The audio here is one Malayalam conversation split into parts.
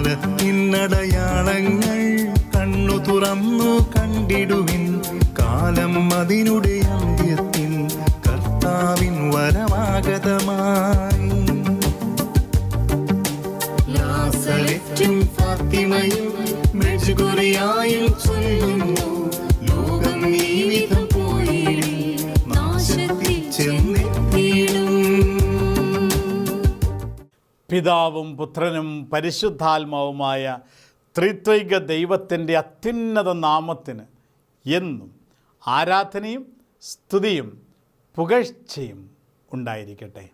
കാലത്തിനടയാളങ്ങൾ കണ്ണു തുറന്നു കണ്ടിടുവിൻ. കാലം അതിനുടെ അന്ത്യത്തിൻ കർത്താവിൻ വരമാഗതമായി ലാസലറ്റും ഫാത്തിമയും മെഴുകുറിയായും ചൊല്ലുന്നു. ലോകം പിതാവും പുത്രനും പരിശുദ്ധാത്മാവുമായ ത്രിത്വൈക ദൈവത്തിന്റെ അത്യുന്നത നാമത്തിന് എന്നും ആരാധനയും സ്തുതിയും പുകഴ്ചയും ഉണ്ടായിരിക്കട്ടെ.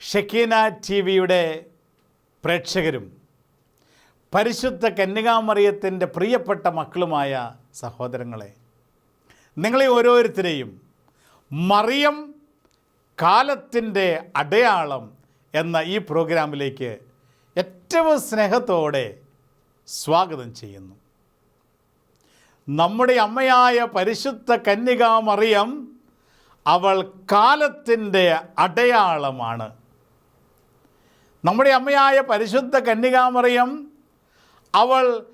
ഷക്കീന ടി വിയുടെ പ്രേക്ഷകരും പരിശുദ്ധ കന്യകാമറിയത്തിന്റെ പ്രിയപ്പെട്ട മക്കളുമായ സഹോദരങ്ങളെ നിങ്ങളെ ഓരോരുത്തരെയും മറിയം കാലത്തിന്റെ അടയാളം എന്ന ഈ പ്രോഗ്രാമിലേക്ക് ഏറ്റവും സ്നേഹത്തോടെ സ്വാഗതം ചെയ്യുന്നു. നമ്മുടെ അമ്മയായ പരിശുദ്ധ കന്യകാമറിയം അവൾ കാലത്തിന്റെ അടയാളമാണ്. നമ്മുടെ അമ്മയായ പരിശുദ്ധ കന്യകാമറിയം അവൾ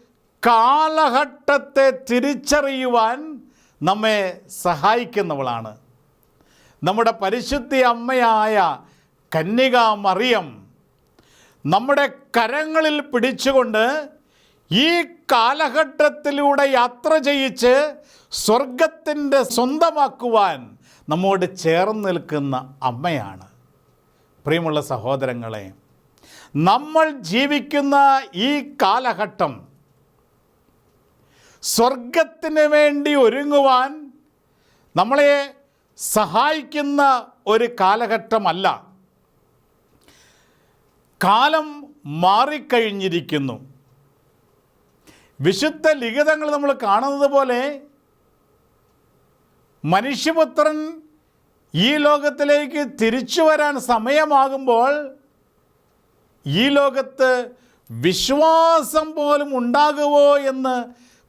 കാലഘട്ടത്തെ തിരിച്ചറിയുവാൻ നമ്മെ സഹായിക്കുന്നവളാണ്. നമ്മുടെ പരിശുദ്ധ അമ്മയായ കന്യക മറിയം നമ്മുടെ കരങ്ങളിൽ പിടിച്ചുകൊണ്ട് ഈ കാലഘട്ടത്തിലൂടെ യാത്ര ചെയ്യിച്ച് സ്വർഗത്തിന്റെ സ്വന്തമാക്കുവാൻ നമ്മോട് ചേർന്ന് നിൽക്കുന്ന അമ്മയാണ്. പ്രിയമുള്ള സഹോദരങ്ങളെ നമ്മൾ ജീവിക്കുന്ന ഈ കാലഘട്ടം സ്വർഗത്തിന് വേണ്ടി ഒരുങ്ങുവാൻ നമ്മളെ സഹായിക്കുന്ന ഒരു കാലഘട്ടമല്ല. കാലം മാറിക്കഴിഞ്ഞിരിക്കുന്നു. വിശുദ്ധ ലിഖിതങ്ങൾ നമ്മൾ കാണുന്നത് പോലെ മനുഷ്യപുത്രൻ ഈ ലോകത്തിലേക്ക് തിരിച്ചു വരാൻ സമയമാകുമ്പോൾ ഈ ലോകത്ത് വിശ്വാസം പോലും ഉണ്ടാകുമോ എന്ന്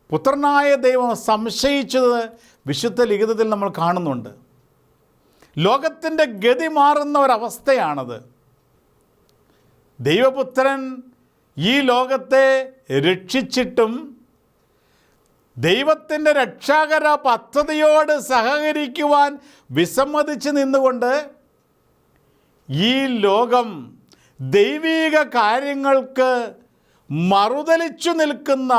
പുത്രനായ ദൈവം സംശയിച്ചത് വിശുദ്ധ ലിഖിതത്തിൽ നമ്മൾ കാണുന്നുണ്ട്. ലോകത്തിന്റെ ഗതി മാറുന്ന ഒരവസ്ഥയാണത്. ദൈവപുത്രൻ ഈ ലോകത്തെ രക്ഷിച്ചിട്ടും ദൈവത്തിന്റെ രക്ഷാകര പദ്ധതിയോട് സഹകരിക്കുവാൻ വിസമ്മതിച്ച് നിന്നുകൊണ്ട് ഈ ലോകം ദൈവീക കാര്യങ്ങൾക്ക് മറുതലിച്ചു നിൽക്കുന്ന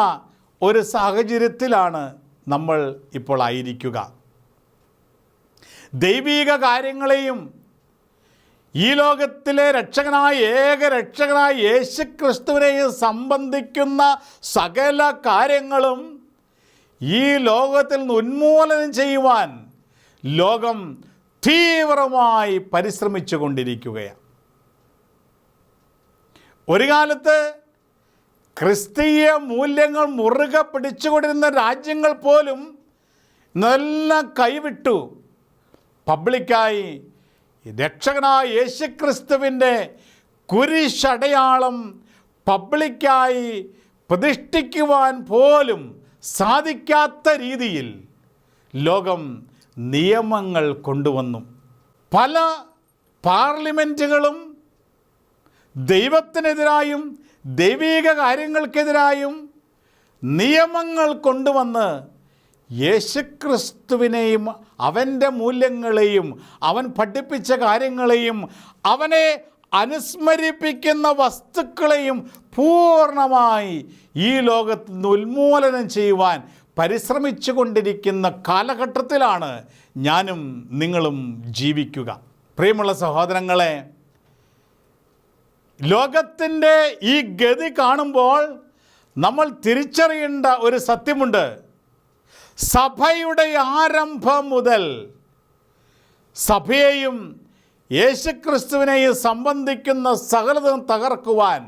ഒരു സാഹചര്യത്തിലാണ് നമ്മൾ ഇപ്പോൾ ആയിരിക്കുക. ദൈവീക കാര്യങ്ങളെയും ഈ ലോകത്തിലെ രക്ഷകനായ ഏക രക്ഷകനായ യേശു ക്രിസ്തുവിനെയും സംബന്ധിക്കുന്ന സകല കാര്യങ്ങളും ഈ ലോകത്തിൽ നിന്ന് ഉന്മൂലനം ചെയ്യുവാൻ ലോകം തീവ്രമായി പരിശ്രമിച്ചു കൊണ്ടിരിക്കുകയാണ്. ഒരു കാലത്ത് ക്രിസ്തീയ മൂല്യങ്ങൾ മുറുകെ പിടിച്ചുകൊണ്ടിരുന്ന രാജ്യങ്ങൾ പോലും നല്ല കൈവിട്ടു. പബ്ലിക്കായി രക്ഷകനായ യേശുക്രിസ്തുവിന്റെ കുരിശടയാളം പബ്ലിക്കായി പ്രതിഷ്ഠിക്കുവാൻ പോലും സാധിക്കാത്ത രീതിയിൽ ലോകം നിയമങ്ങൾ കൊണ്ടുവന്നു. പല പാർലമെന്റുകളും ദൈവത്തിനെതിരായും ദൈവീക കാര്യങ്ങൾക്കെതിരായും നിയമങ്ങൾ കൊണ്ടുവന്ന് യേശുക്രിസ്തുവിനെയും അവന്റെ മൂല്യങ്ങളെയും അവൻ പഠിപ്പിച്ച കാര്യങ്ങളെയും അവനെ അനുസ്മരിപ്പിക്കുന്ന വസ്തുക്കളെയും പൂർണമായി ഈ ലോകത്ത് നിന്ന് ഉന്മൂലനം ചെയ്യുവാൻ പരിശ്രമിച്ചു കൊണ്ടിരിക്കുന്ന കാലഘട്ടത്തിലാണ് ഞാനും നിങ്ങളും ജീവിക്കുക. പ്രിയമുള്ള സഹോദരങ്ങളെ ലോകത്തിന്റെ ഈ ഗതി കാണുമ്പോൾ നമ്മൾ തിരിച്ചറിയേണ്ട ഒരു സത്യമുണ്ട്. സഭയുടെ ആരംഭം മുതൽ സഭയെയും യേശുക്രിസ്തുവിനെയും സംബന്ധിക്കുന്ന സകലതും തകർക്കുവാൻ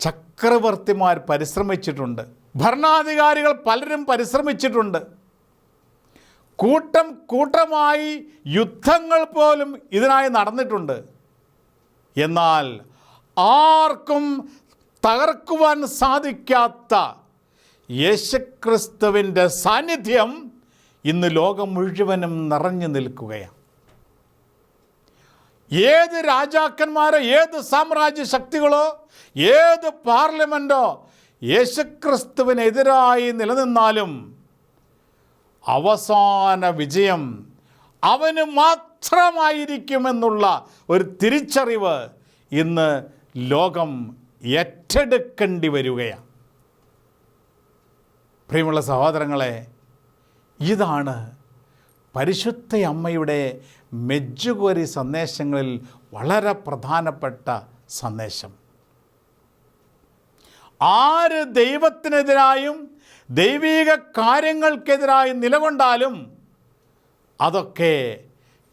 ചക്രവർത്തിമാർ പരിശ്രമിച്ചിട്ടുണ്ട്. ഭരണാധികാരികൾ പലരും പരിശ്രമിച്ചിട്ടുണ്ട്. കൂട്ടം കൂട്ടമായി യുദ്ധങ്ങൾ പോലും ഇതിനായി നടന്നിട്ടുണ്ട്. എന്നാൽ ആർക്കും തകർക്കുവാൻ സാധിക്കാത്ത യേശുക്രിസ്തുവിന്റെ സാന്നിധ്യം ഇന്ന് ലോകം മുഴുവനും നിറഞ്ഞു നിൽക്കുകയാണ്. ഏത് രാജാക്കന്മാരോ ഏത് സാമ്രാജ്യ ശക്തികളോ ഏത് പാർലമെന്റോ യേശുക്രിസ്തുവിനെതിരായി നിലനിന്നാലും അവസാന വിജയം അവന് മാത്രമായിരിക്കുമെന്നുള്ള ഒരു തിരിച്ചറിവ് ഇന്ന് ലോകം ഏറ്റെടുക്കേണ്ടി വരികയാണ്. പ്രിയമുള്ള സഹോദരങ്ങളെ ഇതാണ് പരിശുദ്ധ അമ്മയുടെ മെജ്ജുകോരി സന്ദേശങ്ങളിൽ വളരെ പ്രധാനപ്പെട്ട സന്ദേശം. ആര് ദൈവത്തിനെതിരായും ദൈവീക കാര്യങ്ങൾക്കെതിരായും നിലകൊണ്ടാലും അതൊക്കെ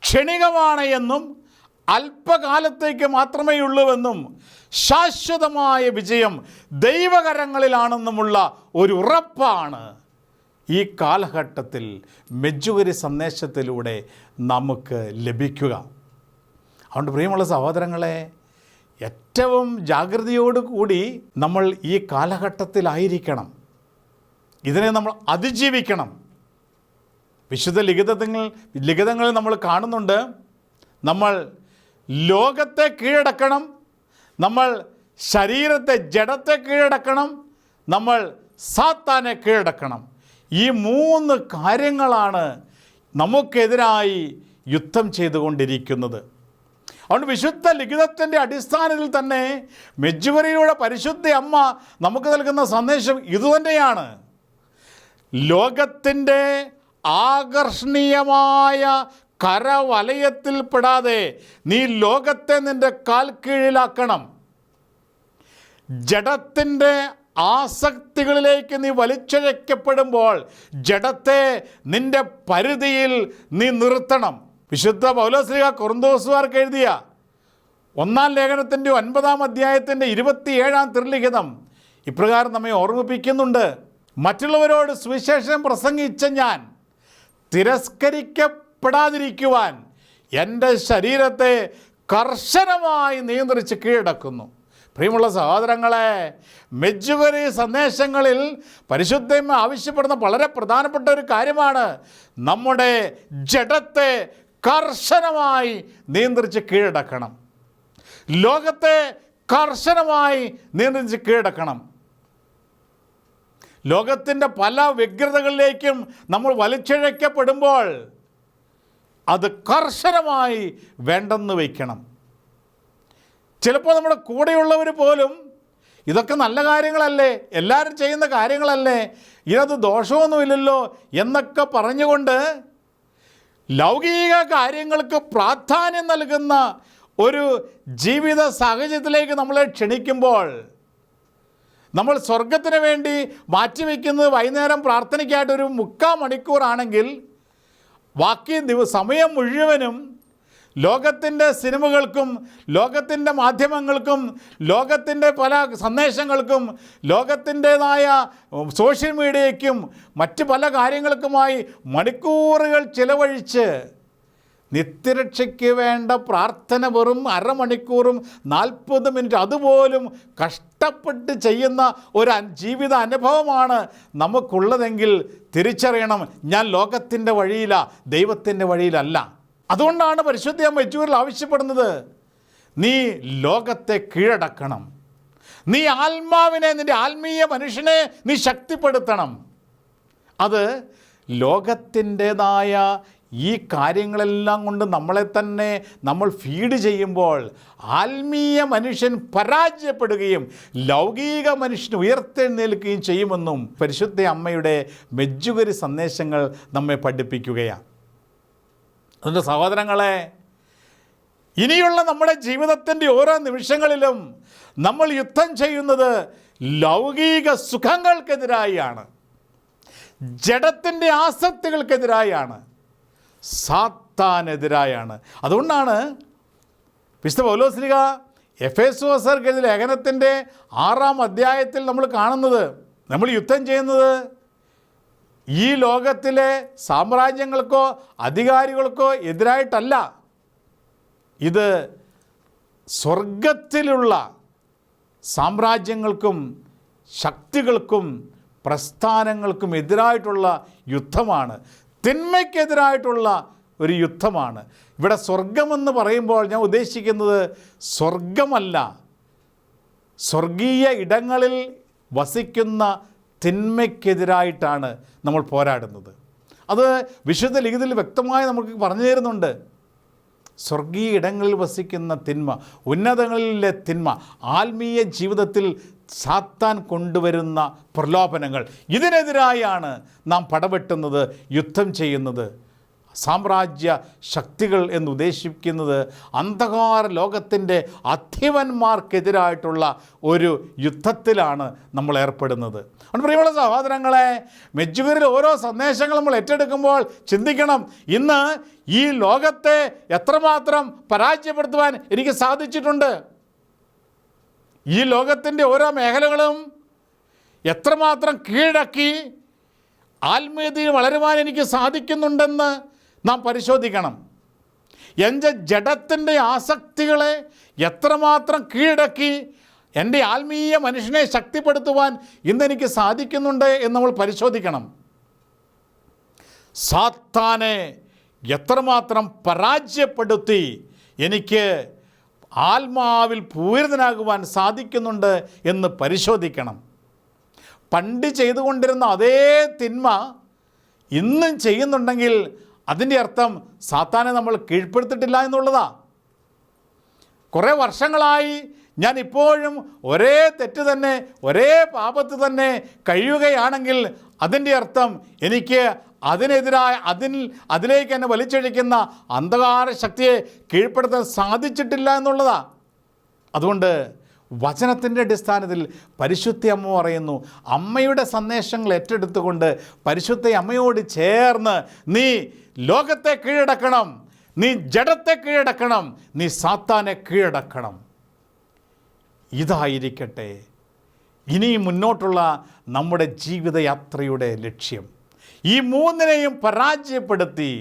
ക്ഷണികമാണ് എന്നും അല്പകാലത്തേക്ക് മാത്രമേ ഉള്ളൂവെന്നും ശാശ്വതമായ വിജയം ദൈവകരങ്ങളിലാണെന്നുമുള്ള ഒരു ഉറപ്പാണ്. ഈ കാലഘട്ടത്തിൽ മെജുവരി സന്ദേശത്തിലൂടെ നമുക്ക് ലഭിക്കുക. അതുകൊണ്ട് പ്രിയമുള്ള സഹോദരങ്ങളെ ഏറ്റവും ജാഗ്രതയോടുകൂടി നമ്മൾ ഈ കാലഘട്ടത്തിലായിരിക്കണം. ഇതിനെ നമ്മൾ അതിജീവിക്കണം. വിശുദ്ധ ലിഖിതങ്ങൾ ലിഖിതങ്ങളിൽ നമ്മൾ കാണുന്നുണ്ട് നമ്മൾ ലോകത്തെ കീഴടക്കണം. നമ്മൾ ശരീരത്തെ ജഡത്തെ കീഴടക്കണം. നമ്മൾ സാത്താനെ കീഴടക്കണം. ഈ മൂന്ന് കാര്യങ്ങളാണ് നമുക്കെതിരായി യുദ്ധം ചെയ്തുകൊണ്ടിരിക്കുന്നത്. അതുകൊണ്ട് വിശുദ്ധ ലിഖിതത്തിന്റെ അടിസ്ഥാനത്തിൽ തന്നെ മെജുവരിയുടെ പരിശുദ്ധ അമ്മ നമുക്ക് നൽകുന്ന സന്ദേശം ഇതുതന്നെയാണ്. ലോകത്തിന്റെ ആകർഷണീയമായ കരവലയത്തിൽപ്പെടാതെ നീ ലോകത്തെ നിന്റെ കാൽ കീഴിലാക്കണം ജഡത്തിന്റെ ആസക്തികളിലേക്ക് നീ വലിച്ചഴക്കപ്പെടുമ്പോൾ ജഡത്തെ നിന്റെ പരിധിയിൽ നീ നിർത്തണം. വിശുദ്ധ പൗലോസ്ലിക കുറുന്തോസുകാർക്ക് എഴുതിയ ഒന്നാം ലേഖനത്തിന്റെ ഒൻപതാം അധ്യായത്തിന്റെ ഇരുപത്തിയേഴാം തിരുലിഖിതം ഇപ്രകാരം നമ്മെ ഓർമ്മിപ്പിക്കുന്നുണ്ട്. മറ്റുള്ളവരോട് സുവിശേഷം പ്രസംഗിച്ച ഞാൻ തിരസ്കരിക്കപ്പെടാതിരിക്കുവാൻ എന്റെ ശരീരത്തെ കർശനമായി നിയന്ത്രിച്ച് കീഴടക്കുന്നു. പ്രിയമുള്ള സഹോദരങ്ങളെ മെജുവരി സന്ദേശങ്ങളിൽ പരിശുദ്ധമ ആവശ്യപ്പെടുന്ന വളരെ പ്രധാനപ്പെട്ട ഒരു കാര്യമാണ്. നമ്മുടെ ജഡത്തെ കർശനമായി നിയന്ത്രിച്ച് കീഴടക്കണം. ലോകത്തെ കർശനമായി നിയന്ത്രിച്ച് കീഴടക്കണം. ലോകത്തിന്റെ പല വ്യഗ്രതകളിലേക്കും നമ്മൾ വലിച്ചിഴക്കപ്പെടുമ്പോൾ അത് കർശനമായി വേണ്ടെന്ന് വയ്ക്കണം. ചിലപ്പോൾ നമ്മുടെ കൂടെയുള്ളവർ പോലും ഇതൊക്കെ നല്ല കാര്യങ്ങളല്ലേ എല്ലാവരും ചെയ്യുന്ന കാര്യങ്ങളല്ലേ ഇതത് ദോഷമൊന്നുമില്ലല്ലോ എന്നൊക്കെ പറഞ്ഞുകൊണ്ട് ലൗകിക കാര്യങ്ങൾക്ക് പ്രാധാന്യം നൽകുന്ന ഒരു ജീവിത സാഹചര്യത്തിലേക്ക് നമ്മളെ ക്ഷണിക്കുമ്പോൾ നമ്മൾ സ്വർഗത്തിന് വേണ്ടി മാറ്റിവെക്കുന്നത് വൈകുന്നേരം പ്രാർത്ഥനയ്ക്കായിട്ടൊരു മുക്കാൽ മണിക്കൂറാണെങ്കിൽ ബാക്കി ദിവ സമയം മുഴുവനും ലോകത്തിന്റെ സിനിമകൾക്കും ലോകത്തിന്റെ മാധ്യമങ്ങൾക്കും ലോകത്തിന്റെ പല സന്ദേശങ്ങൾക്കും ലോകത്തിന്റേതായ സോഷ്യൽ മീഡിയയ്ക്കും മറ്റ് പല കാര്യങ്ങൾക്കുമായി മണിക്കൂറുകൾ ചിലവഴിച്ച് നിത്യരക്ഷയ്ക്ക് വേണ്ട പ്രാർത്ഥന വെറും അരമണിക്കൂറും നാൽപ്പത് മിനിറ്റ് അതുപോലും കഷ്ടപ്പെട്ട് ചെയ്യുന്ന ഒരു ജീവിത അനുഭവമാണ് നമുക്കുള്ളതെങ്കിൽ തിരിച്ചറിയണം. ഞാൻ ലോകത്തിന്റെ വഴിയില ദൈവത്തിന്റെ വഴിയിലല്ല. അതുകൊണ്ടാണ് പരിശുദ്ധ മെച്ചൂരിൽ ആവശ്യപ്പെടുന്നത്. നീ ലോകത്തെ കീഴടക്കണം. നീ ആത്മാവിനെ നിന്റെ ആത്മീയ മനുഷ്യനെ നീ ശക്തിപ്പെടുത്തണം. അത് ലോകത്തിന്റെതായ ഈ കാര്യങ്ങളെല്ലാം കൊണ്ട് നമ്മളെ തന്നെ നമ്മൾ ഫീഡ് ചെയ്യുമ്പോൾ ആത്മീയ മനുഷ്യൻ പരാജയപ്പെടുകയും ലൗകിക മനുഷ്യൻ ഉയർത്തെഴുന്നേൽക്കുകയും ചെയ്യുമെന്നും പരിശുദ്ധ അമ്മയുടെ മെജ്ജുകരി സന്ദേശങ്ങൾ നമ്മെ പഠിപ്പിക്കുകയാണ്. അതുകൊണ്ട് സഹോദരങ്ങളെ ഇനിയുള്ള നമ്മുടെ ജീവിതത്തിന്റെ ഓരോ നിമിഷങ്ങളിലും നമ്മൾ യുദ്ധം ചെയ്യുന്നത് ലൗകിക സുഖങ്ങൾക്കെതിരായാണ്. ജഡത്തിന്റെ ആസക്തികൾക്കെതിരായാണ്. സാത്താനെതിരായാണ്. അതുകൊണ്ടാണ് വിശുദ്ധ പൗലോസ്ലിക എഫ് എസ് എഴുതിയ ലേഖനത്തിന്റെ ആറാം അധ്യായത്തിൽ നമ്മൾ കാണുന്നത് നമ്മൾ യുദ്ധം ചെയ്യുന്നത് ഈ ലോകത്തിലെ സാമ്രാജ്യങ്ങൾക്കോ അധികാരികൾക്കോ എതിരായിട്ടല്ല. ഇത് സ്വർഗത്തിലുള്ള സാമ്രാജ്യങ്ങൾക്കും ശക്തികൾക്കും പ്രസ്ഥാനങ്ങൾക്കും എതിരായിട്ടുള്ള യുദ്ധമാണ്. തിന്മയ്ക്കെതിരായിട്ടുള്ള ഒരു യുദ്ധമാണ്. ഇവിടെ സ്വർഗമെന്ന് പറയുമ്പോൾ ഞാൻ ഉദ്ദേശിക്കുന്നത് സ്വർഗമല്ല. സ്വർഗീയ ഇടങ്ങളിൽ വസിക്കുന്ന തിന്മയ്ക്കെതിരായിട്ടാണ് നമ്മൾ പോരാടുന്നത്. അത് വിശുദ്ധ ലിഖിതത്തിൽ വ്യക്തമായി നമുക്ക് പറഞ്ഞു തരുന്നുണ്ട്. സ്വർഗീയ ഇടങ്ങളിൽ വസിക്കുന്ന തിന്മ ഉന്നതങ്ങളിലെ തിന്മ ആത്മീയ ജീവിതത്തിൽ സാത്താൻ കൊണ്ടുവരുന്ന പ്രലോഭനങ്ങൾ. ഇതിനെതിരായാണ് നാം പടവെട്ടുന്നത് യുദ്ധം ചെയ്യുന്നത്. സാമ്രാജ്യ ശക്തികൾ എന്നുദ്ദേശിക്കുന്നത് അന്ധകാര ലോകത്തിന്റെ അധിപന്മാർക്കെതിരായിട്ടുള്ള ഒരു യുദ്ധത്തിലാണ് നമ്മൾ ഏർപ്പെടുന്നത്. അതുകൊണ്ട് പ്രിയമുള്ള സഹോദരങ്ങളെ മെജുഗറിൽ ഓരോ സന്ദേശങ്ങൾ നമ്മൾ ഏറ്റെടുക്കുമ്പോൾ ചിന്തിക്കണം ഇന്ന് ഈ ലോകത്തെ എത്രമാത്രം പരാജയപ്പെടുത്തുവാൻ എനിക്ക് സാധിച്ചിട്ടുണ്ട്. ഈ ലോകത്തിന്റെ ഓരോ മേഖലകളും എത്രമാത്രം കീഴടക്കി ആത്മീയതയിൽ വളരുവാൻ എനിക്ക് സാധിക്കുന്നുണ്ടെന്ന് നാം പരിശോധിക്കണം. എന്റെ ജഡത്തിന്റെ ആസക്തികളെ എത്രമാത്രം കീഴടക്കി എന്റെ ആത്മീയ മനുഷ്യനെ ശക്തിപ്പെടുത്തുവാൻ ഇന്നെനിക്ക് സാധിക്കുന്നുണ്ട് എന്ന് നമ്മൾ പരിശോധിക്കണം. സാത്താനെ എത്രമാത്രം പരാജയപ്പെടുത്തി എനിക്ക് ആത്മാവിൽ പൂരിതനാകുവാൻ സാധിക്കുന്നുണ്ട് എന്ന് പരിശോധിക്കണം. പണ്ട് ചെയ്തുകൊണ്ടിരുന്ന അതേ തിന്മ ഇന്നും ചെയ്യുന്നുണ്ടെങ്കിൽ അതിന്റെ അർത്ഥം സാത്താനെ നമ്മൾ കീഴ്പ്പെടുത്തിട്ടില്ല എന്നുള്ളതാ. കുറേ വർഷങ്ങളായി ഞാൻ ഇപ്പോഴും ഒരേ തെറ്റ് തന്നെ ഒരേ പാപത്ത് തന്നെ കഴിയുകയാണെങ്കിൽ അതിന്റെ അർത്ഥം എനിക്ക് അതിനെതിരായ അതിൽ അതിലേക്ക് തന്നെ വലിച്ചഴിക്കുന്ന അന്ധകാര ശക്തിയെ കീഴ്പ്പെടുത്താൻ സാധിച്ചിട്ടില്ല എന്നുള്ളതാ. അതുകൊണ്ട് വചനത്തിന്റെ അടിസ്ഥാനത്തിൽ പരിശുദ്ധ അമ്മ പറയുന്നു അമ്മയുടെ സന്ദേശങ്ങൾ ഏറ്റെടുത്തുകൊണ്ട് പരിശുദ്ധ അമ്മയോട് ചേർന്ന് നീ ലോകത്തെ കീഴടക്കണം നീ ജഡത്തെ കീഴടക്കണം നീ സാത്താനെ കീഴടക്കണം. ഇതായിരിക്കട്ടെ ഇനി മുന്നോട്ടുള്ള നമ്മുടെ ജീവിതയാത്രയുടെ ലക്ഷ്യം. ഈ മൂന്നിനെയും പരാജയപ്പെടുത്തി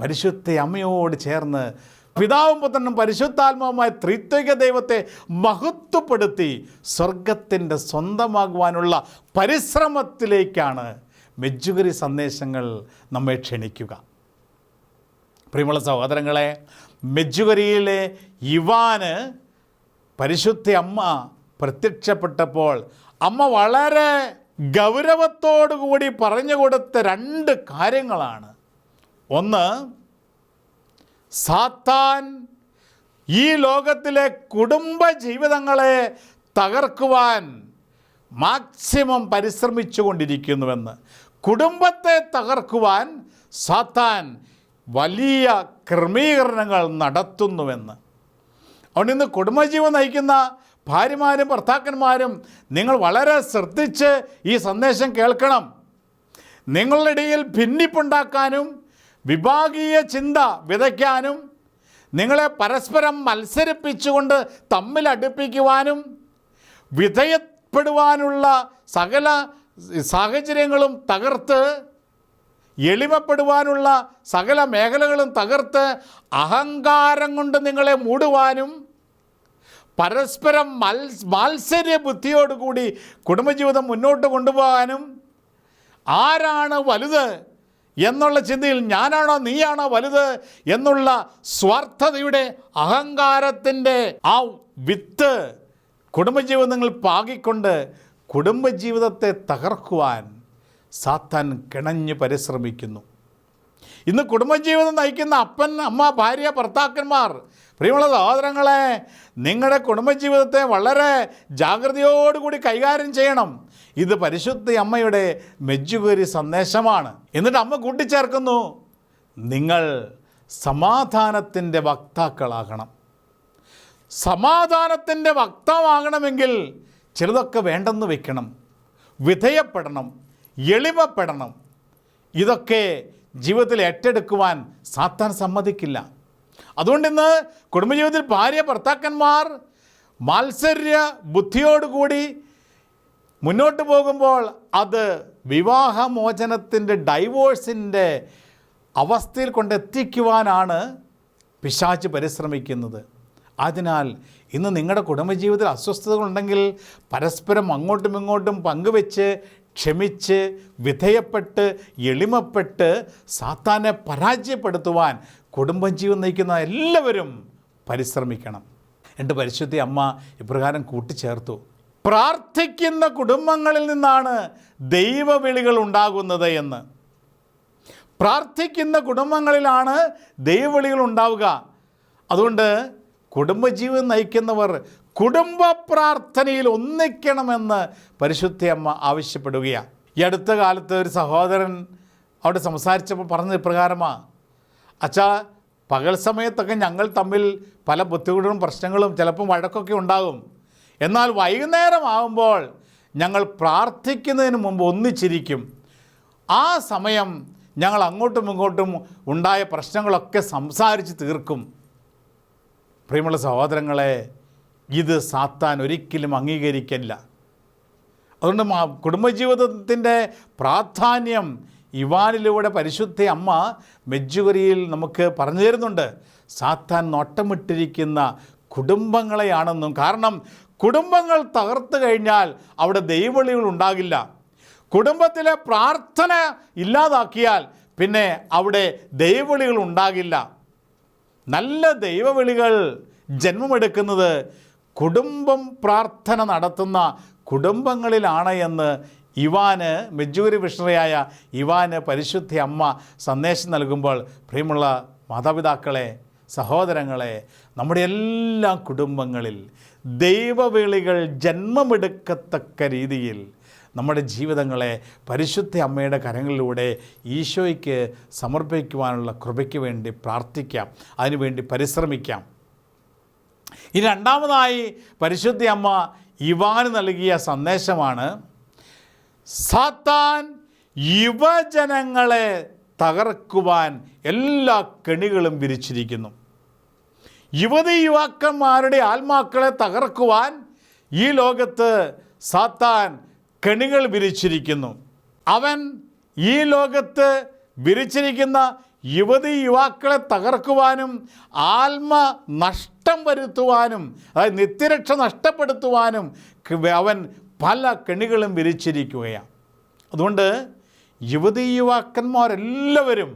പരിശുദ്ധ അമ്മയോട് ചേർന്ന് പിതാവും പുത്രനും പരിശുദ്ധാത്മാവുമായ ത്രിത്വിക ദൈവത്തെ മഹത്വപ്പെടുത്തി സ്വർഗത്തിന്റെ സ്വന്തമാകുവാനുള്ള പരിശ്രമത്തിലേക്കാണ് മെജുഗരി സന്ദേശങ്ങൾ നമ്മെ ക്ഷണിക്കുക. പ്രിയമുള്ള സഹോദരങ്ങളെ മെജുഗരിയിലെ ഇവാന് പരിശുദ്ധ അമ്മ പ്രത്യക്ഷപ്പെട്ടപ്പോൾ അമ്മ വളരെ ഗൗരവത്തോടുകൂടി പറഞ്ഞു കൊടുത്ത രണ്ട് കാര്യങ്ങളാണ്. ഒന്ന് സാത്താൻ ഈ ലോകത്തിലെ കുടുംബ ജീവിതങ്ങളെ തകർക്കുവാൻ മാക്സിമം പരിശ്രമിച്ചു കൊണ്ടിരിക്കുന്നുവെന്ന് കുടുംബത്തെ തകർക്കുവാൻ സാത്താൻ വലിയ ക്രമീകരണങ്ങൾ നടത്തുന്നുവെന്ന്. അതുകൊണ്ട് ഇന്ന് കുടുംബജീവൻ നയിക്കുന്ന ഭാര്യമാരും ഭർത്താക്കന്മാരും നിങ്ങൾ വളരെ ശ്രദ്ധിച്ച് ഈ സന്ദേശം കേൾക്കണം. നിങ്ങളുടെ ഇടയിൽ ഭിന്നിപ്പുണ്ടാക്കാനും വിഭാഗീയ ചിന്ത വിതയ്ക്കാനും നിങ്ങളെ പരസ്പരം മത്സരിപ്പിച്ചുകൊണ്ട് തമ്മിൽ അടുപ്പിക്കുവാനും വിധേയപ്പെടുവാനുള്ള സകല സാഹചര്യങ്ങളും തകർത്ത് എളിമപ്പെടുവാനുള്ള സകല മേഖലകളും തകർത്ത് അഹങ്കാരം കൊണ്ട് നിങ്ങളെ മൂടുവാനും പരസ്പരം മൽ മാത്സര്യ ബുദ്ധിയോടുകൂടി കുടുംബജീവിതം മുന്നോട്ട് കൊണ്ടുപോകാനും ആരാണ് വലുത് എന്നുള്ള ചിന്തയിൽ ഞാനാണോ നീയാണോ വലുത് എന്നുള്ള സ്വാർത്ഥതയുടെ അഹങ്കാരത്തിന്റെ ആ വിത്ത് കുടുംബജീവിതങ്ങൾ പാകിക്കൊണ്ട് കുടുംബജീവിതത്തെ തകർക്കുവാൻ സാത്താൻ കിണഞ്ഞ് പരിശ്രമിക്കുന്നു. ഇന്ന് കുടുംബജീവിതം നയിക്കുന്ന അപ്പൻ അമ്മ ഭാര്യ ഭർത്താക്കന്മാർ പ്രിയമുള്ള സഹോദരങ്ങളെ നിങ്ങളുടെ കുടുംബജീവിതത്തെ വളരെ ജാഗ്രതയോടുകൂടി കൈകാര്യം ചെയ്യണം. ഇത് പരിശുദ്ധ അമ്മയുടെ മെജ്ജുകേരി സന്ദേശമാണ്. എന്നിട്ട് അമ്മ കൂട്ടിച്ചേർക്കുന്നു. നിങ്ങൾ സമാധാനത്തിന്റെ വക്താക്കളാകണം. സമാധാനത്തിന്റെ വക്താവാകണമെങ്കിൽ ചിലതൊക്കെ വേണ്ടെന്ന് വെക്കണം. വിധേയപ്പെടണം. എളിമപ്പെടണം. ഇതൊക്കെ ജീവിതത്തിൽ ഏറ്റെടുക്കുവാൻ സാത്താൻ സമ്മതിക്കില്ല. അതുകൊണ്ട് ഇന്ന് കുടുംബജീവിതത്തിൽ ഭാര്യ ഭർത്താക്കന്മാർ മാത്സര്യ ബുദ്ധിയോടുകൂടി മുന്നോട്ട് പോകുമ്പോൾ അത് വിവാഹമോചനത്തിന്റെ ഡൈവോഴ്സിന്റെ അവസ്ഥയിൽ കൊണ്ടെത്തിക്കുവാനാണ് പിശാച്ച് പരിശ്രമിക്കുന്നത്. അതിനാൽ ഇന്ന് നിങ്ങളുടെ കുടുംബജീവിതത്തിൽ അസ്വസ്ഥതകളുണ്ടെങ്കിൽ പരസ്പരം അങ്ങോട്ടും ഇങ്ങോട്ടും പങ്കുവെച്ച് ക്ഷമിച്ച് വിധേയപ്പെട്ട് എളിമപ്പെട്ട് സാത്താനെ പരാജയപ്പെടുത്തുവാൻ കുടുംബജീവൻ നയിക്കുന്ന എല്ലാവരും പരിശ്രമിക്കണം. എന്റെ പരിശുദ്ധി അമ്മ ഇപ്രകാരം കൂട്ടിച്ചേർത്തു. പ്രാർത്ഥിക്കുന്ന കുടുംബങ്ങളിൽ നിന്നാണ് ദൈവവിളികൾ ഉണ്ടാകുന്നത് എന്ന്. പ്രാർത്ഥിക്കുന്ന കുടുംബങ്ങളിലാണ് ദൈവവിളികൾ ഉണ്ടാവുക. അതുകൊണ്ട് കുടുംബജീവിതം നയിക്കുന്നവർ കുടുംബ പ്രാർത്ഥനയിൽ ഒന്നിക്കണമെന്ന് പരിശുദ്ധി അമ്മ ആവശ്യപ്പെടുകയാണ്. ഈ അടുത്ത കാലത്ത് ഒരു സഹോദരൻ അവിടെ സംസാരിച്ചപ്പോൾ പറഞ്ഞത് ഇപ്രകാരമാണ്. അച്ഛാ പകൽ സമയത്തൊക്കെ ഞങ്ങൾ തമ്മിൽ പല ബുദ്ധിമുട്ടുകളും പ്രശ്നങ്ങളും ചിലപ്പം വഴക്കൊക്കെ ഉണ്ടാകും. എന്നാൽ വൈകുന്നേരം ആകുമ്പോൾ ഞങ്ങൾ പ്രാർത്ഥിക്കുന്നതിന് മുമ്പ് ഒന്നിച്ചിരിക്കും. ആ സമയം ഞങ്ങൾ അങ്ങോട്ടും ഇങ്ങോട്ടും ഉണ്ടായ പ്രശ്നങ്ങളൊക്കെ സംസാരിച്ച് തീർക്കും. പ്രിയമുള്ള സഹോദരങ്ങളെ ഇത് സാത്താൻ ഒരിക്കലും അംഗീകരിക്കില്ല. അതുകൊണ്ട് കുടുംബജീവിതത്തിന്റെ പ്രാധാന്യം ഇവാനിലൂടെ പരിശുദ്ധ അമ്മ മെജ്ജുകരിയിൽ നമുക്ക് പറഞ്ഞു തരുന്നുണ്ട്. സാത്താൻ നോട്ടമിട്ടിരിക്കുന്ന കുടുംബങ്ങളെയാണെന്നും കാരണം കുടുംബങ്ങൾ തകർത്തു കഴിഞ്ഞാൽ അവിടെ ദൈവവിളികൾ ഉണ്ടാകില്ല. കുടുംബത്തിലെ പ്രാർത്ഥന ഇല്ലാതാക്കിയാൽ പിന്നെ അവിടെ ദൈവവിളികൾ ഉണ്ടാകില്ല. നല്ല ദൈവവിളികൾ ജന്മമെടുക്കുന്നത് കുടുംബം പ്രാർത്ഥന നടത്തുന്ന കുടുംബങ്ങളിലാണ് എന്ന് ഇവാന് മെജൂരി മിഷണറിയായ ഇവാന് പരിശുദ്ധ അമ്മ സന്ദേശം നൽകുമ്പോൾ പ്രിയമുള്ള മാതാപിതാക്കളെ സഹോദരങ്ങളെ നമ്മുടെ എല്ലാ കുടുംബങ്ങളിൽ ദൈവവിളികൾ ജന്മമെടുക്കത്തക്ക രീതിയിൽ നമ്മുടെ ജീവിതങ്ങളെ പരിശുദ്ധ അമ്മയുടെ കരങ്ങളിലൂടെ ഈശോയ്ക്ക് സമർപ്പിക്കുവാനുള്ള കൃപയ്ക്ക് വേണ്ടി പ്രാർത്ഥിക്കാം. അതിനുവേണ്ടി പരിശ്രമിക്കാം. ഇനി രണ്ടാമതായി പരിശുദ്ധ അമ്മ ഇവാന് നൽകിയ സന്ദേശമാണ് സാത്താൻ യുവജനങ്ങളെ തകർക്കുവാൻ എല്ലാ കെണികളും വിരിച്ചിരിക്കുന്നു. യുവതി യുവാക്കന്മാരുടെ ആത്മാക്കളെ തകർക്കുവാൻ ഈ ലോകത്ത് സാത്താൻ കെണികൾ വിരിച്ചിരിക്കുന്നു. അവൻ ഈ ലോകത്ത് വിരിച്ചിരിക്കുന്ന യുവതി യുവാക്കളെ തകർക്കുവാനും ആത്മ നഷ്ടം വരുത്തുവാനും അതായത് നിത്യരക്ഷ നഷ്ടപ്പെടുത്തുവാനും അവൻ പല കെണികളും വിരിച്ചിരിക്കുകയാണ്. അതുകൊണ്ട് യുവതി യുവാക്കന്മാരെല്ലാവരും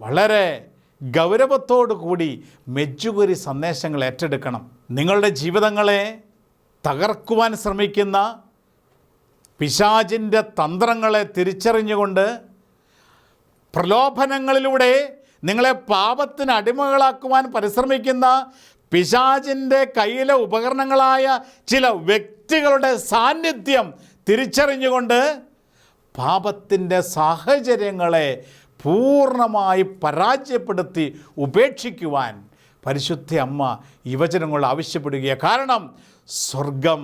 വളരെ ഗൗരവത്തോടു കൂടി മെച്ചുകുരി സന്ദേശങ്ങൾ ഏറ്റെടുക്കണം. നിങ്ങളുടെ ജീവിതങ്ങളെ തകർക്കുവാൻ ശ്രമിക്കുന്ന പിശാചിന്റെ തന്ത്രങ്ങളെ തിരിച്ചറിഞ്ഞുകൊണ്ട് പ്രലോഭനങ്ങളിലൂടെ നിങ്ങളെ പാപത്തിന് അടിമകളാക്കുവാൻ പരിശ്രമിക്കുന്ന പിശാചിന്റെ കയ്യിലെ ഉപകരണങ്ങളായ ചില വ്യക്തികളുടെ സാന്നിധ്യം തിരിച്ചറിഞ്ഞുകൊണ്ട് പാപത്തിന്റെ സാഹചര്യങ്ങളെ പൂർണമായി പരാജയപ്പെടുത്തി ഉപേക്ഷിക്കുവാൻ പരിശുദ്ധ അമ്മ യുവജനങ്ങൾ ആവശ്യപ്പെടുകയാണ് കാരണം സ്വർഗം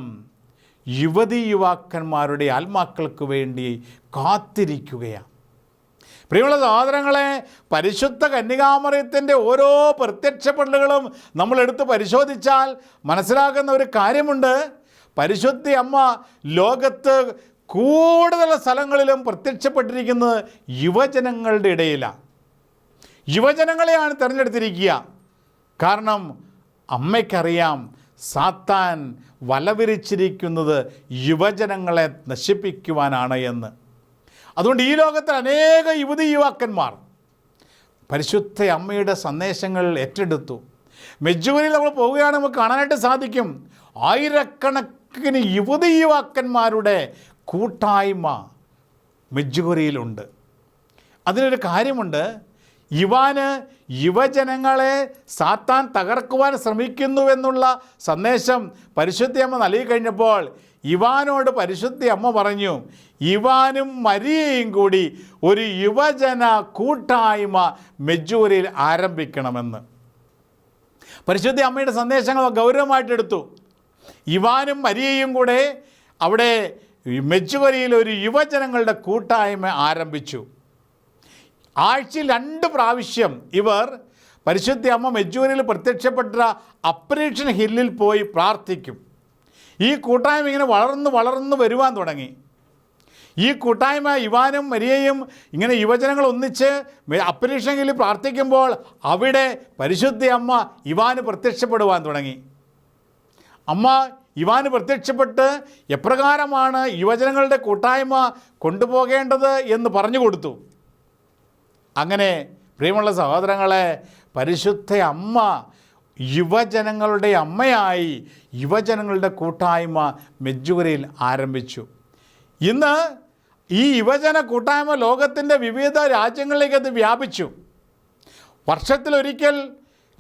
യുവതി യുവാക്കന്മാരുടെ ആത്മാക്കൾക്ക് വേണ്ടി കാത്തിരിക്കുകയാണ്. പ്രിയമുള്ള സഹോദരങ്ങളെ പരിശുദ്ധ കന്യകാമറിയത്തിന്റെ ഓരോ പ്രത്യക്ഷപ്പെടലുകളും നമ്മളെടുത്ത് പരിശോധിച്ചാൽ മനസ്സിലാക്കുന്ന ഒരു കാര്യമുണ്ട്. പരിശുദ്ധി അമ്മ ലോകത്ത് കൂടുതൽ സ്ഥലങ്ങളിലും പ്രത്യക്ഷപ്പെട്ടിരിക്കുന്നത് യുവജനങ്ങളുടെ ഇടയിലാണ് യുവജനങ്ങളെയാണ് തിരഞ്ഞെടുത്തിരിക്കുക. കാരണം അമ്മയ്ക്കറിയാം സാത്താൻ വലവിരിച്ചിരിക്കുന്നത് യുവജനങ്ങളെ നശിപ്പിക്കുവാനാണ് എന്ന്. അതുകൊണ്ട് ഈ ലോകത്തിൽ അനേക യുവതി യുവാക്കന്മാർ പരിശുദ്ധ അമ്മയുടെ സന്ദേശങ്ങൾ ഏറ്റെടുത്തു. മെജൂരിൽ നമ്മൾ പോവുകയാണ് നമുക്ക് കാണാനായിട്ട് സാധിക്കും. ആയിരക്കണക്കിന് യുവതി യുവാക്കന്മാരുടെ കൂട്ടായ്മ മെജൂരിയിലുണ്ട് അതിനൊരു കാര്യമുണ്ട്. ഇവാന് യുവജനങ്ങളെ സാത്താൻ തകർക്കുവാൻ ശ്രമിക്കുന്നുവെന്നുള്ള സന്ദേശം പരിശുദ്ധ അമ്മ നൽകി കഴിഞ്ഞപ്പോൾ ഇവാനോട് പരിശുദ്ധി അമ്മ പറഞ്ഞു ഇവാനും മരിയയും കൂടി ഒരു യുവജന കൂട്ടായ്മ മെജൂരിയിൽ ആരംഭിക്കണമെന്ന്. പരിശുദ്ധി അമ്മയുടെ സന്ദേശങ്ങൾ ഗൗരവമായിട്ട് എടുത്തു. ഇവാനും മരിയയും കൂടെ അവിടെ മെച്ചുവരിയിൽ ഒരു യുവജനങ്ങളുടെ കൂട്ടായ്മ ആരംഭിച്ചു. ആഴ്ചയിൽ രണ്ട് പ്രാവശ്യം ഇവർ പരിശുദ്ധി അമ്മ മെജ്ജൂരിൽ പ്രത്യക്ഷപ്പെട്ട അപ്പറേഷൻ ഹില്ലിൽ പോയി പ്രാർത്ഥിക്കും. ഈ കൂട്ടായ്മ ഇങ്ങനെ വളർന്ന് വളർന്ന് വരുവാൻ തുടങ്ങി. ഈ കൂട്ടായ്മ ഇവാനും മരിയയും ഇങ്ങനെ യുവജനങ്ങൾ ഒന്നിച്ച് അപ്പരീക്ഷയിൽ പ്രാർത്ഥിക്കുമ്പോൾ അവിടെ പരിശുദ്ധ അമ്മ ഇവാന് പ്രത്യക്ഷപ്പെടുവാൻ തുടങ്ങി. അമ്മ ഇവാന് പ്രത്യക്ഷപ്പെട്ട് എപ്രകാരമാണ് യുവജനങ്ങളുടെ കൂട്ടായ്മ കൊണ്ടുപോകേണ്ടത് എന്ന് പറഞ്ഞു കൊടുത്തു. അങ്ങനെ പ്രിയമുള്ള സഹോദരങ്ങളെ പരിശുദ്ധ അമ്മ യുവജനങ്ങളുടെ അമ്മയായി യുവജനങ്ങളുടെ കൂട്ടായ്മ മെജുവരയിൽ ആരംഭിച്ചു. ഇന്ന് ഈ യുവജന കൂട്ടായ്മ ലോകത്തിന്റെ വിവിധ രാജ്യങ്ങളിലേക്ക് അത് വ്യാപിച്ചു. വർഷത്തിലൊരിക്കൽ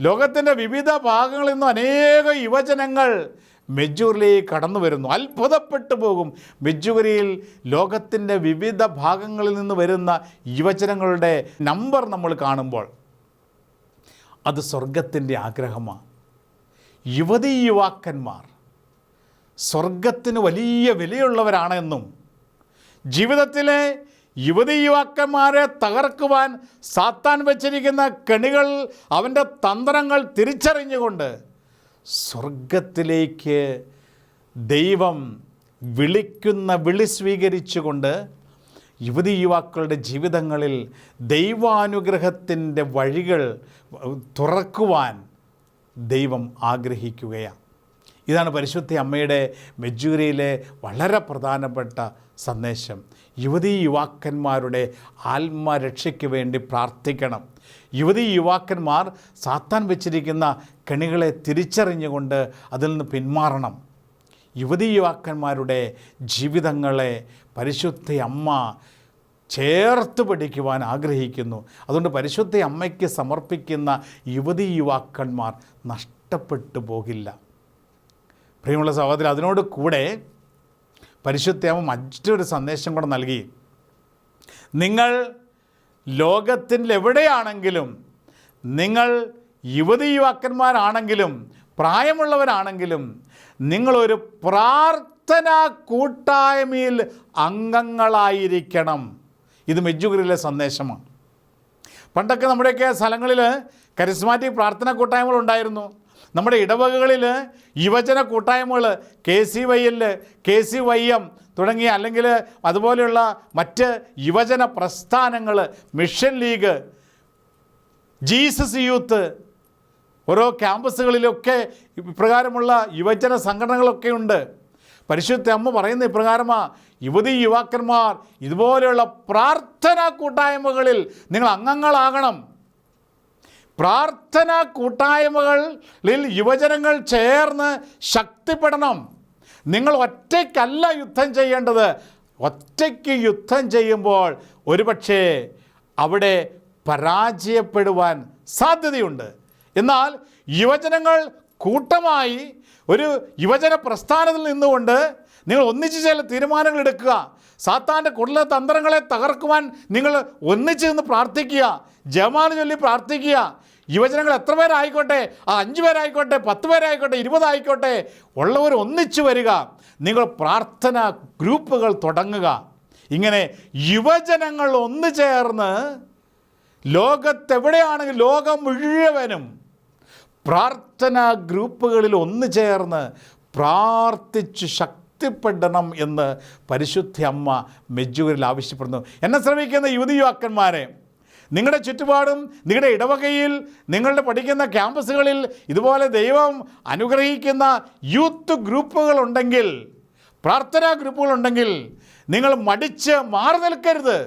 ലോകത്തിന്റെ വിവിധ ഭാഗങ്ങളിൽ നിന്നും അനേക യുവജനങ്ങൾ മെജൂറിലേക്ക് കടന്നു വരുന്നു. അത്ഭുതപ്പെട്ടു പോകും. മെജുവരിയിൽ ലോകത്തിന്റെ വിവിധ ഭാഗങ്ങളിൽ നിന്ന് വരുന്ന യുവജനങ്ങളുടെ നമ്പർ നമ്മൾ കാണുമ്പോൾ. അത് സ്വർഗത്തിന്റെ ആഗ്രഹമാണ്. യുവതീ യുവാക്കന്മാർ സ്വർഗത്തിന് വലിയ വിലയുള്ളവരാണെന്നും ജീവിതത്തിലെ യുവതി യുവാക്കന്മാരെ തകർക്കുവാൻ സാത്താൻ വച്ചിരിക്കുന്ന കെണികൾ അവന്റെ തന്ത്രങ്ങൾ തിരിച്ചറിഞ്ഞുകൊണ്ട് സ്വർഗത്തിലേക്ക് ദൈവം വിളിക്കുന്ന വിളി സ്വീകരിച്ചുകൊണ്ട് യുവതി യുവാക്കളുടെ ജീവിതങ്ങളിൽ ദൈവാനുഗ്രഹത്തിന്റെ വഴികൾ തുറക്കുവാൻ ദൈവം ആഗ്രഹിക്കുകയാണ്. ഇതാണ് പരിശുദ്ധ അമ്മയുടെ മെജൂരിയിലെ വളരെ പ്രധാനപ്പെട്ട സന്ദേശം. യുവതി യുവാക്കന്മാരുടെ ആത്മരക്ഷയ്ക്ക് വേണ്ടി പ്രാർത്ഥിക്കണം. യുവതി യുവാക്കന്മാർ സാത്താൻ വെച്ചിരിക്കുന്ന കെണികളെ തിരിച്ചറിഞ്ഞുകൊണ്ട് അതിൽ നിന്ന് പിന്മാറണം. യുവതീ യുവാക്കന്മാരുടെ ജീവിതങ്ങളെ പരിശുദ്ധ അമ്മ ചേർത്ത് പഠിക്കുവാൻ ആഗ്രഹിക്കുന്നു. അതുകൊണ്ട് പരിശുദ്ധ അമ്മയ്ക്ക് സമർപ്പിക്കുന്ന യുവതീ യുവാക്കന്മാർ നഷ്ടപ്പെട്ടു പോകില്ല. പ്രിയമുള്ള സഹോദരൻ അതിനോട് കൂടെ പരിശുദ്ധ അമ്മ മറ്റൊരു സന്ദേശം കൂടെ നൽകി. നിങ്ങൾ ലോകത്തിൽ എവിടെയാണെങ്കിലും നിങ്ങൾ യുവതി യുവാക്കന്മാരാണെങ്കിലും പ്രായമുള്ളവരാണെങ്കിലും നിങ്ങളൊരു പ്രാർത്ഥന കൂട്ടായ്മയിൽ അംഗങ്ങളായിരിക്കണം. ഇത് മെജുഗുരിലെ സന്ദേശമാണ്. പണ്ടൊക്കെ നമ്മുടെയൊക്കെ സ്ഥലങ്ങളിൽ കരിസ്മാറ്റിക് പ്രാർത്ഥന കൂട്ടായ്മകൾ ഉണ്ടായിരുന്നു. നമ്മുടെ ഇടവകകളിൽ യുവജന കൂട്ടായ്മകൾ K C Y L K C Y M തുടങ്ങിയ അല്ലെങ്കിൽ അതുപോലെയുള്ള മറ്റ് യുവജന പ്രസ്ഥാനങ്ങൾ മിഷൻ ലീഗ് ജീസസ് യൂത്ത് ഓരോ ക്യാമ്പസുകളിലൊക്കെ ഇപ്രകാരമുള്ള യുവജന സംഘടനകളൊക്കെ ഉണ്ട്. പരിശുദ്ധ അമ്മ പറയുന്ന ഇപ്രകാരമാണ് യുവതി യുവാക്കന്മാർ ഇതുപോലെയുള്ള പ്രാർത്ഥനാ കൂട്ടായ്മകളിൽ നിങ്ങൾ അംഗങ്ങളാകണം. പ്രാർത്ഥനാ കൂട്ടായ്മകളിൽ യുവജനങ്ങൾ ചേർന്ന് ശക്തിപ്പെടണം. നിങ്ങൾ ഒറ്റയ്ക്കല്ല യുദ്ധം ചെയ്യേണ്ടത്. ഒറ്റയ്ക്ക് യുദ്ധം ചെയ്യുമ്പോൾ ഒരുപക്ഷേ അവിടെ പരാജയപ്പെടുവാൻ സാധ്യതയുണ്ട്. എന്നാൽ യുവജനങ്ങൾ കൂട്ടമായി ഒരു യുവജന പ്രസ്ഥാനത്തിൽ നിന്നുകൊണ്ട് നിങ്ങൾ ഒന്നിച്ച് ചില തീരുമാനങ്ങൾ എടുക്കുക. സാത്താന്റെ കുടല തന്ത്രങ്ങളെ തകർക്കുവാൻ നിങ്ങൾ ഒന്നിച്ച് നിന്ന് പ്രാർത്ഥിക്കുക. ജമാൽ ചൊല്ലി പ്രാർത്ഥിക്കുക. യുവജനങ്ങൾ എത്ര പേരായിക്കോട്ടെ? ആ അഞ്ച് പേരായിക്കോട്ടെ പത്ത് പേരായിക്കോട്ടെ ഇരുപതായിക്കോട്ടെ ഉള്ളവർ ഒന്നിച്ചു വരിക. നിങ്ങൾ പ്രാർത്ഥന ഗ്രൂപ്പുകൾ തുടങ്ങുക. ഇങ്ങനെ യുവജനങ്ങൾ ഒന്നു ചേർന്ന് ലോകത്തെവിടെയാണെങ്കിൽ ലോകം മുഴുവനും പ്രാർത്ഥനാ ഗ്രൂപ്പുകളിൽ ഒന്ന് ചേർന്ന് പ്രാർത്ഥിച്ച് ശക്തിപ്പെടണം എന്ന് പരിശുദ്ധ അമ്മ മെജ്ജൂരിൽ ആവശ്യപ്പെടുന്നു. എന്നെ ശ്രമിക്കുന്ന യുവതി യുവാക്കന്മാരെ നിങ്ങളുടെ ചുറ്റുപാടും നിങ്ങളുടെ ഇടവകയിൽ നിങ്ങളുടെ പഠിക്കുന്ന ക്യാമ്പസുകളിൽ ഇതുപോലെ ദൈവം അനുഗ്രഹിക്കുന്ന യൂത്ത് ഗ്രൂപ്പുകളുണ്ടെങ്കിൽ പ്രാർത്ഥനാ ഗ്രൂപ്പുകളുണ്ടെങ്കിൽ നിങ്ങൾ മടിച്ച് മാറി നിൽക്കരുത്.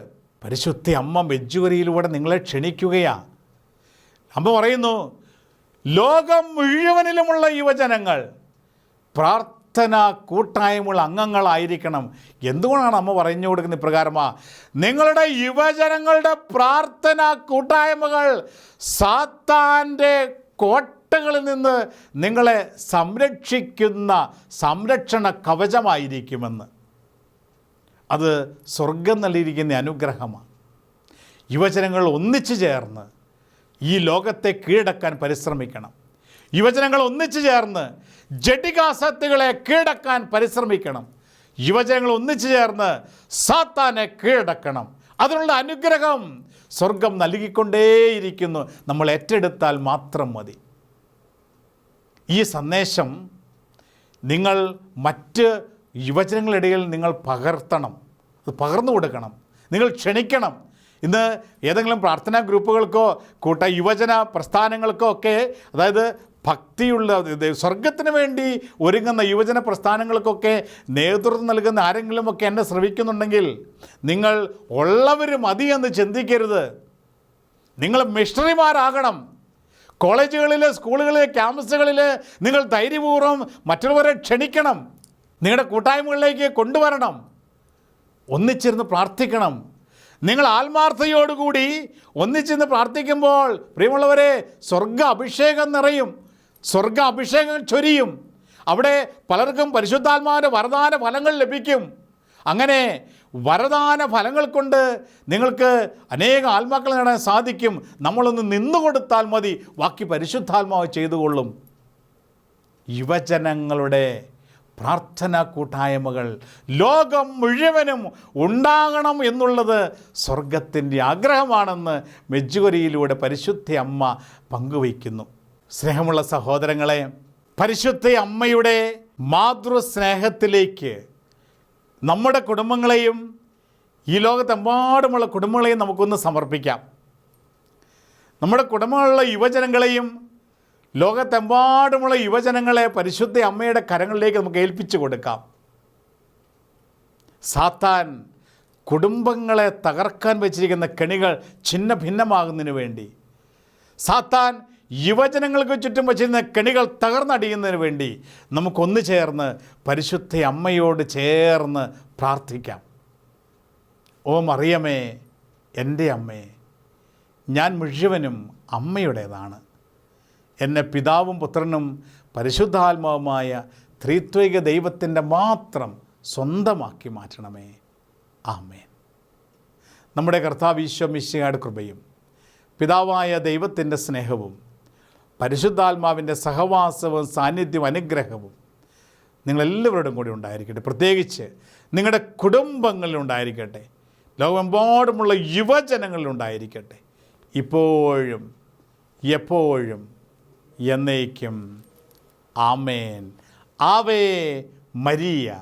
പരിശുദ്ധ അമ്മ മെജ്ജുവരിയിലൂടെ നിങ്ങളെ ക്ഷണിക്കുകയാണ് അമ്മ പറയുന്നു ലോകം മുഴുവനിലുമുള്ള യുവജനങ്ങൾ പ്രാർത്ഥന കൂട്ടായ്മയുള്ള അംഗങ്ങളായിരിക്കണം. എന്തുകൊണ്ടാണ് അമ്മ പറഞ്ഞു കൊടുക്കുന്ന ഇപ്രകാരമാ? നിങ്ങളുടെ യുവജനങ്ങളുടെ പ്രാർത്ഥന കൂട്ടായ്മകൾ സാത്താന്റെ കോട്ടകളിൽ നിന്ന് നിങ്ങളെ സംരക്ഷിക്കുന്ന സംരക്ഷണ കവചമായിരിക്കുമെന്ന്. അത് സ്വർഗം നൽകിയിരിക്കുന്ന അനുഗ്രഹമാണ്. യുവജനങ്ങൾ ഒന്നിച്ചു ചേർന്ന് ഈ ലോകത്തെ കീഴടക്കാൻ പരിശ്രമിക്കണം. യുവജനങ്ങൾ ഒന്നിച്ചു ചേർന്ന് ജഡികാസത്തുകളെ കീഴടക്കാൻ പരിശ്രമിക്കണം. യുവജനങ്ങൾ ഒന്നിച്ചു ചേർന്ന് സാത്താനെ കീഴടക്കണം. അതിനുള്ള അനുഗ്രഹം സ്വർഗം നൽകിക്കൊണ്ടേയിരിക്കുന്നു. നമ്മൾ ഏറ്റെടുത്താൽ മാത്രം മതി. ഈ സന്ദേശം നിങ്ങൾ മറ്റ് യുവജനങ്ങളിടയിൽ നിങ്ങൾ പകർത്തണം. അത് പകർന്നു കൊടുക്കണം. നിങ്ങൾ ക്ഷണിക്കണം. ഇന്ന് ഏതെങ്കിലും പ്രാർത്ഥനാ ഗ്രൂപ്പുകൾക്കോ കൂട്ട യുവജന പ്രസ്ഥാനങ്ങൾക്കോ ഒക്കെ അതായത് ഭക്തിയുള്ള സ്വർഗത്തിന് വേണ്ടി ഒരുങ്ങുന്ന യുവജന പ്രസ്ഥാനങ്ങൾക്കൊക്കെ നേതൃത്വം നൽകുന്ന ആരെങ്കിലുമൊക്കെ എന്നെ ശ്രമിക്കുന്നുണ്ടെങ്കിൽ നിങ്ങൾ ഉള്ളവർ മതി എന്ന് ചിന്തിക്കരുത്. നിങ്ങൾ മിഷണറിമാരാകണം. കോളേജുകളിൽ സ്കൂളുകളിൽ ക്യാമ്പസുകളിൽ നിങ്ങൾ ധൈര്യപൂർവം മറ്റുള്ളവരെ ക്ഷണിക്കണം. നിങ്ങളുടെ കൂട്ടായ്മകളിലേക്ക് കൊണ്ടുവരണം. ഒന്നിച്ചിരുന്ന് പ്രാർത്ഥിക്കണം. നിങ്ങൾ ആത്മാർത്ഥതയോടുകൂടി ഒന്നിച്ചിന്ന് പ്രാർത്ഥിക്കുമ്പോൾ പ്രിയമുള്ളവരെ സ്വർഗ അഭിഷേകം നിറയും. സ്വർഗ അഭിഷേകം ചൊരിയും. അവിടെ പലർക്കും പരിശുദ്ധാത്മാവിന്റെ വരദാന ഫലങ്ങൾ ലഭിക്കും. അങ്ങനെ വരദാന ഫലങ്ങൾ കൊണ്ട് നിങ്ങൾക്ക് അനേക ആത്മാക്കൾ നേടാൻ സാധിക്കും. നമ്മളൊന്ന് നിന്നുകൊടുത്താൽ മതി. ബാക്കി പരിശുദ്ധാത്മാവ് ചെയ്തുകൊള്ളും. യുവജനങ്ങളുടെ പ്രാർത്ഥനാ കൂട്ടായ്മകൾ ലോകം മുഴുവനും ഉണ്ടാകണം എന്നുള്ളത് സ്വർഗത്തിന്റെ ആഗ്രഹമാണെന്ന് മെജ്ജുകൊരിയിലൂടെ പരിശുദ്ധ അമ്മ പങ്കുവയ്ക്കുന്നു. സ്നേഹമുള്ള സഹോദരങ്ങളെ പരിശുദ്ധ അമ്മയുടെ മാതൃസ്നേഹത്തിലേക്ക് നമ്മുടെ കുടുംബങ്ങളെയും ഈ ലോകത്തെമ്പാടുമുള്ള കുടുംബങ്ങളെയും നമുക്കൊന്ന് സമർപ്പിക്കാം. നമ്മുടെ കുടുംബങ്ങളിലുള്ള യുവജനങ്ങളെയും ലോകത്തെമ്പാടുമുള്ള യുവജനങ്ങളെ പരിശുദ്ധ അമ്മയുടെ കരങ്ങളിലേക്ക് നമുക്ക് ഏൽപ്പിച്ചു കൊടുക്കാം. സാത്താൻ കുടുംബങ്ങളെ തകർക്കാൻ വെച്ചിരിക്കുന്ന കെണികൾ ഛിന്ന ഭിന്നമാകുന്നതിന് വേണ്ടി സാത്താൻ യുവജനങ്ങൾക്ക് ചുറ്റും വച്ചിരുന്ന കെണികൾ തകർന്നടിയുന്നതിന് വേണ്ടി നമുക്കൊന്നു ചേർന്ന് പരിശുദ്ധ അമ്മയോട് ചേർന്ന് പ്രാർത്ഥിക്കാം. ഓ മറിയമേ എന്റെ അമ്മേ ഞാൻ മുഴുവനും അമ്മയുടേതാണ്. എന്നെ പിതാവും പുത്രനും പരിശുദ്ധാത്മാവുമായ ത്രിത്വിക ദൈവത്തിന്റെ മാത്രം സ്വന്തമാക്കി മാറ്റണമേ. ആമേൻ. നമ്മുടെ കർത്താവ് ഈശോ മിശിഹാട് കൃപയും പിതാവായ ദൈവത്തിന്റെ സ്നേഹവും പരിശുദ്ധാത്മാവിന്റെ സഹവാസവും സാന്നിധ്യവും അനുഗ്രഹവും നിങ്ങളെല്ലാവരോടും കൂടി ഉണ്ടായിരിക്കട്ടെ. പ്രത്യേകിച്ച് നിങ്ങളുടെ കുടുംബങ്ങളിലുണ്ടായിരിക്കട്ടെ ലോകമെമ്പാടുമുള്ള യുവജനങ്ങളിലുണ്ടായിരിക്കട്ടെ ഇപ്പോഴും എപ്പോഴും എന്നേക്കും. ആമേൻ. ആവേ മരിയ.